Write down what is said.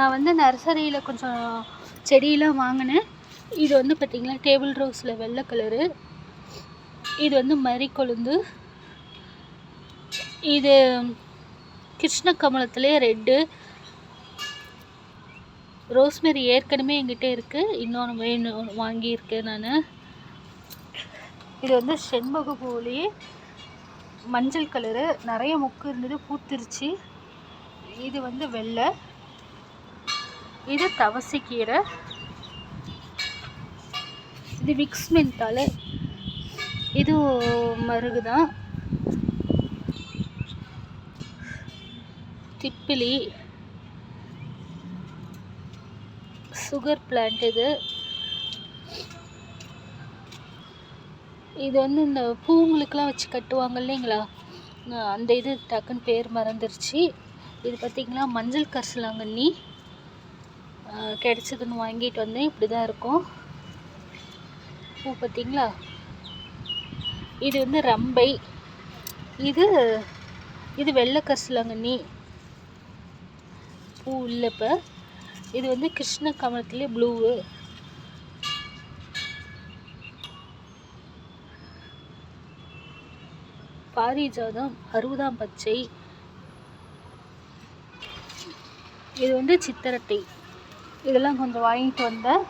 நான் வந்து நர்சரியில் கொஞ்சம் செடியெலாம் வாங்கினேன். இது வந்து பார்த்திங்கன்னா டேபிள் ரோஸில் வெள்ளை கலரு. இது வந்து மறிக்கொழுந்து இது கிருஷ்ண கமலத்திலே ரெட்டு. ரோஸ்மெரி ஏற்கனவே என்கிட்ட இருக்குது இன்னொன்று வேணும் வாங்கியிருக்கேன் நான். இது வந்து செண்பக மஞ்சள் கலரு. நிறைய மொக்கு இருந்தது பூத்திருச்சு. இது வந்து வெள்ளை. இது தவசிக்கீரை இது மிக்ஸ் மென்தால் இது மருகு தான் திப்பிலி. சுகர் பிளான்ட் இது. இது வந்து இந்த பூங்களுக்கெலாம் வச்சு கட்டுவாங்க இல்லைங்களா? அந்த இது டக்குன்னு பேர் மறந்துருச்சு. இது பார்த்திங்கன்னா மஞ்சள் கரிசலாங்கண்ணி. கிடச்சதுன்னு வாங்கிட்டு வந்தேன். இப்படி தான் இருக்கும். பூ பார்த்திங்களா? இது வந்து ரம்பை. இது இது வெள்ளை கரிசலாங்கண்ணி பூ இல்லை இப்போ. இது வந்து கிருஷ்ண கமலத்திலே ப்ளூவு பாரிஜாதம் அறுபதாம் பச்சை. இது வந்து சித்திரட்டை இதெல்லாம் கொஞ்சம் வாங்கிட்டு வந்தேன்.